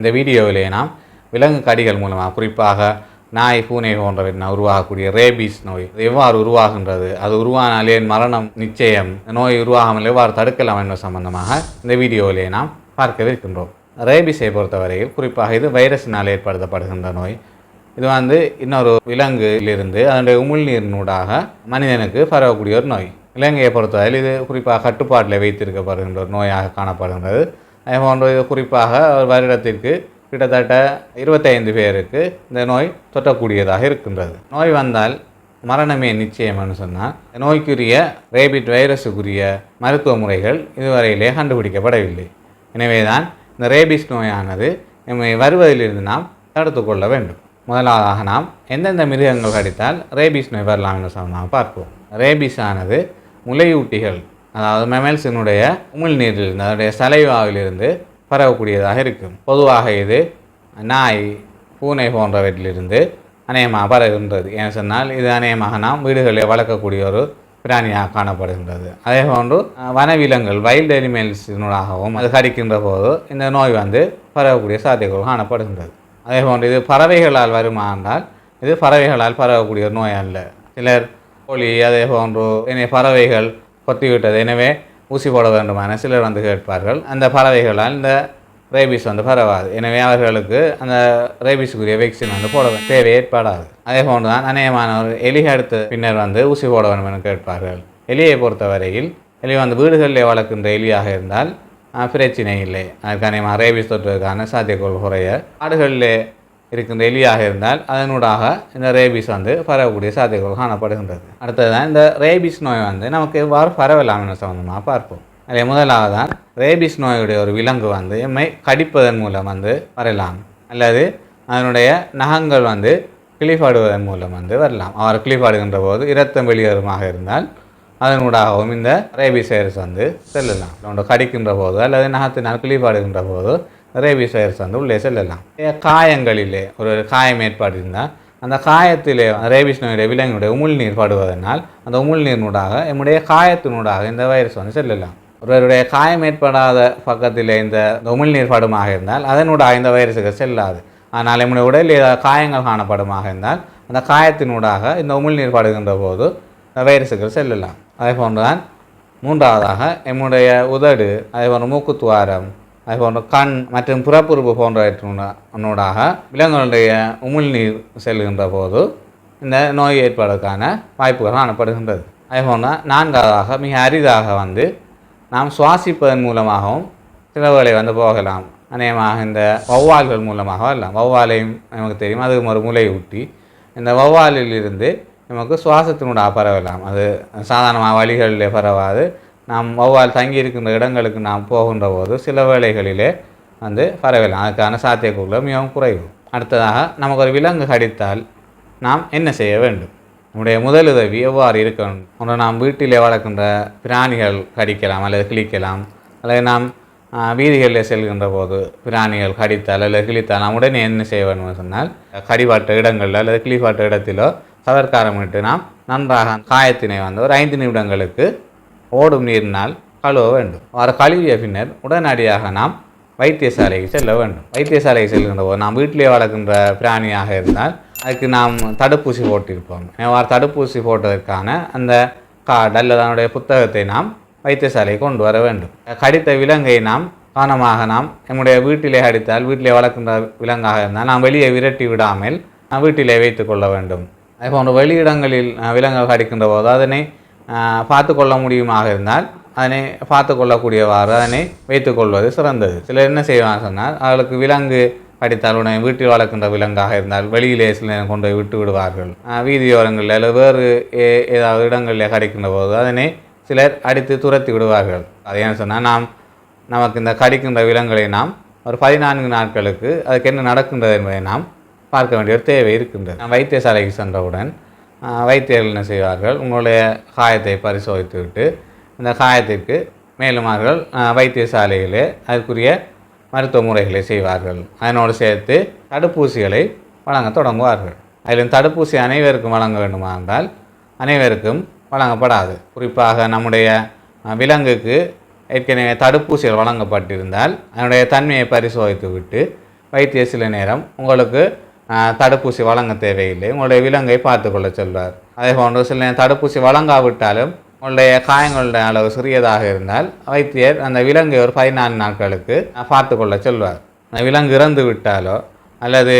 இந்த வீடியோவிலே நாம் விலங்கு கடிகள் மூலமாக குறிப்பாக நாய் பூனை போன்றவை உருவாகக்கூடிய ரேபீஸ் நோய் அது எவ்வாறு உருவாகின்றது? அது உருவானாலே மரணம் நிச்சயம் நோய் உருவாகாமல் எவ்வாறு தடுக்கலாம் என்பது சம்பந்தமாக இந்த வீடியோவிலே நாம் பார்க்கவிருக்கின்றோம். ரேபீஸை பொறுத்தவரையில் குறிப்பாக இது வைரஸினால் ஏற்படுத்தப்படுகின்ற நோய். இது வந்து இன்னொரு விலங்குலிருந்து அதனுடைய உமிழ்நீரினூடாக மனிதனுக்கு பரவக்கூடிய ஒரு நோய். இலங்கையை பொறுத்தவரையில் இது குறிப்பாக கட்டுப்பாட்டில் வைத்திருக்கப்படுகின்ற ஒரு நோயாக காணப்படுகின்றது. போன்ற இது குறிப்பாக ஒரு வருடத்திற்கு கிட்டத்தட்ட இருபத்தைந்து பேருக்கு இந்த நோய் தொற்றக்கூடியதாக இருக்கின்றது. நோய் வந்தால் மரணமே நிச்சயம்னு சொன்னால் நோய்க்குரிய ரேபிட் வைரஸுக்குரிய மருத்துவ முறைகள் இதுவரையிலே கண்டுபிடிக்கப்படவில்லை. எனவே தான் இந்த ரேபிஸ் நோயானது நம்மை வருவதிலிருந்து நாம் தடுத்து கொள்ள வேண்டும். முதலாவதாக நாம் எந்தெந்த மிருகங்கள் கடித்தால் ரேபிஸ் நோய் வரலாம் என்று சொன்னால் நாம் பார்ப்போம். ரேபிஸ் ஆனது முலையூட்டிகள் அதாவது மெமல்ஸினுடைய உமிழ்நீரிலிருந்து அதனுடைய சலைவாவிலிருந்து பரவக்கூடியதாக இருக்கும். பொதுவாக இது நாய் பூனை போன்றவற்றிலிருந்து அநேகமாக பரவுகின்றது. ஏன்னு சொன்னால் இது அநேகமாக நாம் வீடுகளில் வளர்க்கக்கூடிய ஒரு பிராணியாக காணப்படுகின்றது. அதே போன்று வனவிலங்குகள் வைல்டு அனிமல்ஸினூடாகவும் அது கடிக்கின்ற போது இந்த நோய் வந்து பரவக்கூடிய சாத்தியங்கள் காணப்படுகின்றது. அதே போன்று இது பறவைகளால் வருமா என்றால் இது பறவைகளால் பரவக்கூடிய ஒரு நோய் அல்ல. சிலர் கோழி அதே போன்று இனி பறவைகள் கொத்திவிட்டது எனவே ஊசி போட வேண்டுமான சிலர் வந்து கேட்பார்கள். அந்த பறவைகளால் இந்த ரேபிஸ் வந்து பரவாது. எனவே அவர்களுக்கு அந்த ரேபிஸுக்குரிய வேக்சின் வந்து போட தேவை ஏற்படாது. அதே போன்று தான் அநேகமானவர் எலி அடுத்து பின்னர் வந்து ஊசி போட வேண்டும் என கேட்பார்கள். எலியை பொறுத்தவரையில் எலி வந்து வீடுகளில் வளர்க்கின்ற எலியாக இருந்தால் பிரச்சினை பிரச்சனை இல்லை. அதுக்கு அநேகமாக ரேபிஸ் தொற்றுக்கான சாத்தியக்கூறு குறைய. ஆடுகளிலே இருக்கின்ற எலியாக இருந்தால் அதனூடாக இந்த ரேபிஸ் வந்து பரவக்கூடிய சாத்தியங்கள் காணப்படுகின்றது. அடுத்ததுதான் இந்த ரேபிஸ் நோய் வந்து நமக்கு எவ்வாறு பரவலாம் என்ற சம்பந்தமாக பார்ப்போம். அதில் முதலாவதான் ரேபிஸ் நோயுடைய ஒரு விலங்கு வந்து எம்மை கடிப்பதன் மூலம் வந்து வரலாம். அல்லது அதனுடைய நகங்கள் வந்து கிளிப்பாடுவதன் மூலம் வந்து வரலாம். அவர் கிளிப்பாடுகின்ற போது இரத்தம் வெளியேறுமாக இருந்தால் அதனூடாகவும் இந்த ரேபிஸ் வைரஸ் வந்து செல்லலாம். கடிக்கின்ற போது அல்லது நகத்தினால் கிளிப்பாடுகின்ற போது ரேபிஸ் வைரஸ் வந்து உள்ளே செல்லலாம். காயங்களிலே ஒரு காயம் ஏற்பாடு இருந்தால் அந்த காயத்திலே ரேபிஸ் நோயுடைய விலங்கினுடைய உமிழ்நீர் படுவதனால் அந்த உமிழ்நீரினூடாக நம்முடைய காயத்தினூடாக இந்த வைரஸ் வந்து செல்லலாம். ஒருவருடைய காயம் ஏற்படாத பக்கத்தில் இந்த உமிழ்நீர் படுமாக இருந்தால் அதனூடாக இந்த வைரஸுக்கு செல்லாது. ஆனால் நம்முடைய உடலில் ஏதாவது காயங்கள் காணப்படுமாக இருந்தால் அந்த காயத்தினூடாக இந்த உமிழ்நீர் படுகின்ற போது இந்த செல்லலாம். அதே போன்றுதான் மூன்றாவதாக நம்முடைய உதடு அதே போன்ற மூக்குத்துவாரம் அதுபோன்ற கண் மற்றும் புறப்புறுப்பு போன்றவற்றினூடாக விலங்குகளுடைய உமிழ்நீர் செல்கின்ற போது இந்த நோய் ஏற்படுவதற்கான வாய்ப்புகள் காணப்படுகின்றது. அதே நான்காவதாக மிக அரிதாக வந்து நாம் சுவாசிப்பதன் மூலமாகவும் சிலவுகளை வந்து போகலாம். அநேகமாக இந்த வௌவால்கள் மூலமாக வரலாம். வௌவாலையும் நமக்கு தெரியும். அது ஒரு முலை ஊட்டி. இந்த வௌவாலில் இருந்து நமக்கு சுவாசத்தினூடாக பரவலாம். அது சாதாரணமாக வழிகளிலே பரவாது. நாம் வௌவால் தங்கி இருக்கின்ற இடங்களுக்கு நாம் போகின்ற போது சில வேளைகளிலே வந்து பரவலாம் அதுக்கான சாத்தியக்கூறுகள் மிகவும் குறைவு. அடுத்ததாக நமக்கு ஒரு விலங்கு கடித்தால் நாம் என்ன செய்ய வேண்டும்? நம்முடைய முதலுதவி எவ்வாறு இருக்கணும் ஒன்று நாம் வீட்டிலே வளர்க்கின்ற பிராணிகள் கடிக்கலாம் அல்லது கிழிக்கலாம். அல்லது நாம் வீதிகளில் செல்கின்ற போது பிராணிகள் கடித்தால் அல்லது கிழித்தால் நாம் உடனே என்ன செய்ய வேண்டும் சொன்னால் கடிபாட்ட இடங்களில் அல்லது கிளிப்பாட்ட இடத்திலோ சவர்க்காரமிட்டு நாம் நன்றாக காயத்தினை வந்து ஒரு ஐந்து நிமிடங்களுக்கு ஓடும் நீரினால் கழுவ வேண்டும். அவர் கழுவிய பின்னர் உடனடியாக நாம் வைத்தியசாலைக்கு செல்ல வேண்டும். வைத்தியசாலைக்கு செல்கின்ற போது நாம் வீட்டிலே வளர்க்கின்ற பிராணியாக இருந்தால் அதுக்கு நாம் தடுப்பூசி போட்டிருப்போம். அவ்வாறு தடுப்பூசி போட்டதற்கான அந்த கார்டு அல்லது அதனுடைய புத்தகத்தை நாம் வைத்தியசாலைக்கு கொண்டு வர வேண்டும். கடித்த விலங்கை நாம் கவனமாக நாம் நம்முடைய வீட்டிலே கடித்தால் வீட்டிலே வளர்க்கின்ற விலங்காக இருந்தால் நாம் வெளியே விரட்டி விடாமல் நாம் வீட்டிலே வைத்துக்கொள்ள வேண்டும். அதே போன்ற வெளியிடங்களில் விலங்கு கடிக்கின்ற போது அதனை பார்த்து கொள்ள முடியுமாக இருந்தால் அதனை பார்த்து கொள்ளக்கூடியவாறு அதனை வைத்துக்கொள்வது சிறந்தது. சிலர் என்ன செய்வாங்க சொன்னால் அவர்களுக்கு விலங்கு படித்தால் உடனே வீட்டில் வளர்க்கின்ற விலங்காக இருந்தால் வெளியிலே சில நேரம் கொண்டு போய் விட்டு விடுவார்கள். வீதியோரங்களில் அல்லது வேறு ஏ- ஏதாவது இடங்களில் கடிக்கின்ற போது அதனை சிலர் அடித்து துரத்தி விடுவார்கள். அது ஏன்னு சொன்னால் நாம் நமக்கு இந்த கடிக்கின்ற விலங்குகளை நாம் ஒரு பதினான்கு நாட்களுக்கு அதுக்கு என்ன நடக்கின்றது என்பதை நாம் பார்க்க வேண்டிய ஒரு தேவை இருக்கின்றது. நாம் வைத்தியசாலைக்கு சென்றவுடன் வைத்தியர்கள் என்ன செய்வார்கள். உங்களுடைய காயத்தை பரிசோதித்துவிட்டு அந்த இந்த காயத்திற்கு மேலும் அவர்கள் ஆஹ், வைத்தியசாலையிலே அதற்குரிய மருத்துவ முறைகளை செய்வார்கள். அதனோடு சேர்த்து தடுப்பூசிகளை வழங்க தொடங்குவார்கள். அதிலும் தடுப்பூசி அனைவருக்கும் வழங்க வேண்டுமா என்றால் அனைவருக்கும் வழங்கப்படாது. குறிப்பாக நம்முடைய விலங்குக்கு ஏற்கனவே தடுப்பூசிகள் வழங்கப்பட்டிருந்தால் அதனுடைய தன்மையை பரிசோதித்து விட்டு வைத்திய சில நேரம் உங்களுக்கு தடுப்பூசி வழங்க தேவையில்லை. உங்களுடைய விலங்கை பார்த்துக்கொள்ள சொல்வார். அதே போன்று சில நேரம் தடுப்பூசி வழங்காவிட்டாலும் உங்களுடைய காயங்களுடைய அளவு சிறியதாக இருந்தால் வைத்தியர் அந்த விலங்கை ஒரு பதினான்கு நாட்களுக்கு பார்த்து கொள்ள சொல்வார் விலங்கு இறந்து விட்டாலோ அல்லது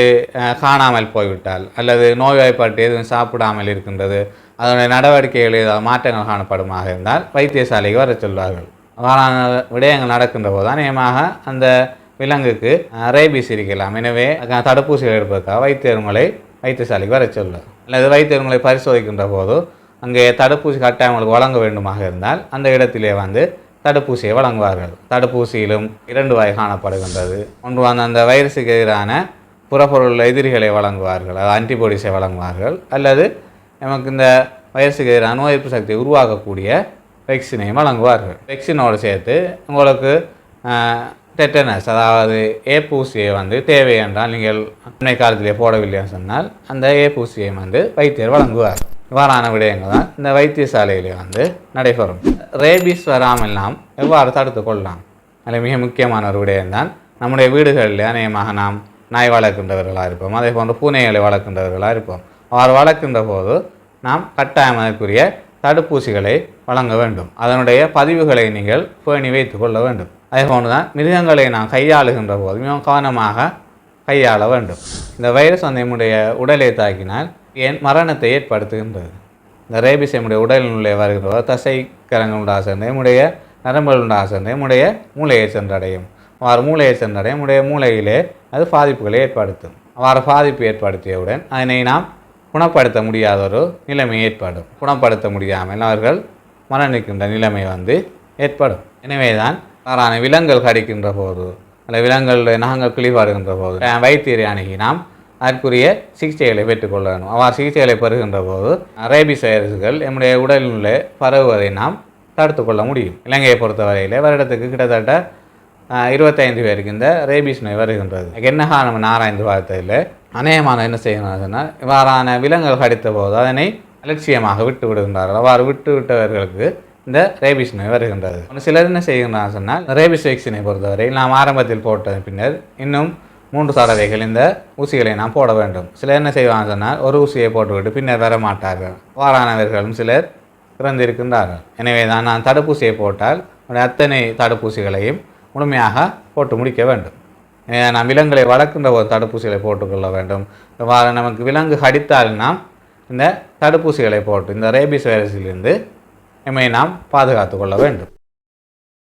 காணாமல் போய்விட்டால் அல்லது நோய்வாய்ப்பட்டு எதுவும் சாப்பிடாமல் இருக்கின்றது அதனுடைய நடவடிக்கைகளில் ஏதாவது மாற்றங்கள் காணப்படுமாக இருந்தால் வைத்தியசாலைக்கு வர சொல்வார்கள். அவ்வாறான விடயங்கள் நடக்கின்ற போது அநேகமாக அந்த விலங்குக்கு ரேபிஸ் இருக்கலாம் எனவே தடுப்பூசிகள் எடுப்பதற்காக வைத்தியர்களை வைத்தியசாலைக்கு வர சொல்வார் அல்லது வைத்தியர்களை பரிசோதிக்கின்ற போது அங்கே தடுப்பூசி கட்டாயங்களுக்கு வழங்க வேண்டுமாக இருந்தால் அந்த இடத்திலே வந்து தடுப்பூசியை வழங்குவார்கள். தடுப்பூசியிலும் இரண்டு வகை காணப்படுகின்றது. ஒன்று வந்து அந்த வைரஸுக்கு எதிரான புறப்பொருள் எதிரிகளை வழங்குவார்கள் அது ஆன்டிபாடிஸை வழங்குவார்கள். அல்லது நமக்கு இந்த வைரஸுக்கு எதிரான நோய் எதிர்ப்பு சக்தியை உருவாக்கக்கூடிய வெக்சினையும் வழங்குவார்கள். வெக்சினோடு சேர்த்து உங்களுக்கு டெட்டனஸ் அதாவது ஏப்பூசியை வந்து தேவை என்றால் நீங்கள் அண்மை காலத்திலே போடவில்லைன்னு சொன்னால் அந்த ஏப்பூசியை வந்து வைத்தியர் வழங்குவார். இவ்வாறான விடயங்கள் தான் இந்த வைத்தியசாலையிலே வந்து நடைபெறும். ரேபிஸ் வராமல் நாம் எவ்வாறு தடுத்து கொள்ளலாம்? அதில் மிக முக்கியமான ஒரு விடயம்தான் நம்முடைய வீடுகளில் அநேகமாக நாம் நாய் வளர்க்கின்றவர்களாக இருப்போம். அதே போன்று பூனைகளை வளர்க்கின்றவர்களாக இருப்போம். அவர் வளர்க்கின்ற போது நாம் கட்டாயம் அதற்குரிய தடுப்பூசிகளை வழங்க வேண்டும். அதனுடைய பதிவுகளை நீங்கள் பேணி வைத்து கொள்ள வேண்டும். அதே போன்று தான் மிருகங்களை நாம் கையாளுகின்ற போது மிகவும் கவனமாக கையாள வேண்டும். இந்த வைரஸ் வந்து நம்முடைய உடலை தாக்கினால் ஏன் மரணத்தை ஏற்படுத்துகின்றது? இந்த ரேபிஸ் நம்முடைய உடலினுள்ளே வருகின்ற போது தசை கரங்கள் உண்டாக சேர்ந்து நம்முடைய நரம்புகள் உண்டாக சேர்ந்து நம்முடைய மூளையை சென்றடையும். அவ்வாறு மூளையை சென்றடைய நம்முடைய மூளையிலே அது பாதிப்புகளை ஏற்படுத்தும். அவ்வாறு பாதிப்பு ஏற்படுத்தியவுடன் அதனை நாம் குணப்படுத்த முடியாத ஒரு நிலைமை ஏற்படும். குணப்படுத்த முடியாமல் அவர்கள் மரணிக்கின்ற நிலைமை வந்து ஏற்படும். எனவே தான் தாரான விலங்குகள் கடிக்கின்ற போது அல்ல விலங்குகளுடைய நகங்கள் கிழிபாடுகின்ற போது வைத்தியரை அணுகி நாம் அதற்குரிய சிகிச்சைகளை பெற்றுக்கொள்ள வேண்டும் அவ்வாறு சிகிச்சைகளை பெறுகின்ற போது ரேபிஸ் வைரஸ்கள் நம்முடைய உடலினுள்ளே பரவுவதை நாம் தடுத்து கொள்ள முடியும். இலங்கையை பொறுத்தவரையிலே வருடத்துக்கு கிட்டத்தட்ட இருபத்தைந்து பேருக்கு இந்த ரேபிஸ் நோய் வருகின்றது. என்ன காரணம்? ஆராய்ந்து பார்த்ததில் அநேகமான என்ன செய்யணும் சொன்னால் இவ்வாறான விலங்குகள் கடித்த போது அதனை அலட்சியமாக விட்டு விடுகின்றார்கள். அவ்வாறு விட்டு விட்டவர்களுக்கு இந்த ரேபிஸ் நோய் வருகின்றது. சிலர் என்ன செய்கின்றார் சொன்னால் ரேபிஸ் வேக்சினை பொறுத்தவரை நாம் ஆரம்பத்தில் போட்ட பின்னர் இன்னும் மூன்று தடவைகள் இந்த ஊசிகளை நாம் போட வேண்டும். சிலர் என்ன செய்வாங்க சொன்னால் ஒரு ஊசியை போட்டுவிட்டு பின்னர் வர மாட்டார்கள் வாரானவர்களும் சிலர் பிறந்திருக்கின்றார்கள் எனவே தான் நான் தடுப்பூசியை போட்டால் அத்தனை தடுப்பூசிகளையும் முழுமையாக போட்டு முடிக்க வேண்டும். நாம் விலங்குகளை வளர்க்கின்ற ஒரு தடுப்பூசிகளை போட்டுக்கொள்ள வேண்டும். இவ்வாறு நமக்கு விலங்கு கடித்தால் நாம் இந்த தடுப்பூசிகளை போட்டு இந்த ரேபிஸ் வைரஸிலிருந்து நம்மை நாம் பாதுகாத்து கொள்ள வேண்டும்.